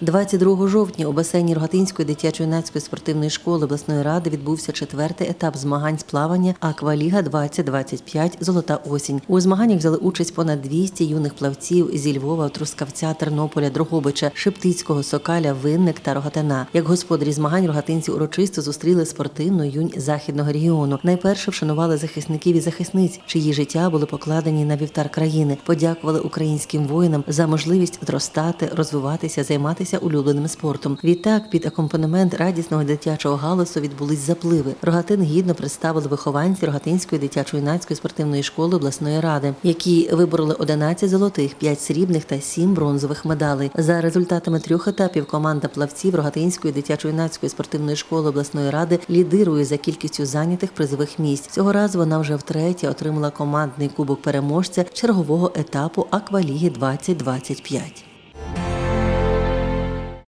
22 жовтня у басейні Рогатинської дитячо-юнацької спортивної школи обласної ради відбувся четвертий етап змагань з плавання Акваліга 2025 Золота осінь. У змаганнях взяли участь понад 200 юних плавців зі Львова, Трускавця, Тернополя, Дрогобича, Шептицького, Сокаля, Винник та Рогатина. Як господарі змагань рогатинці урочисто зустріли спортивну юнь західного регіону. Найперше вшанували захисників і захисниць, чиї життя були покладені на вівтар країни. Подякували українським воїнам за можливість зростати, розвиватися, займатися улюбленим спортом. Відтак, під акомпанемент радісного дитячого галасу відбулись запливи. Рогатин гідно представили вихованці Рогатинської дитячо-юнацької спортивної школи обласної ради, які вибороли 11 золотих, 5 срібних та 7 бронзових медалей. За результатами трьох етапів команда плавців Рогатинської дитячо-юнацької спортивної школи обласної ради лідирує за кількістю зайнятих призових місць. Цього разу вона вже втретє отримала командний кубок переможця чергового етапу Акваліги 2025.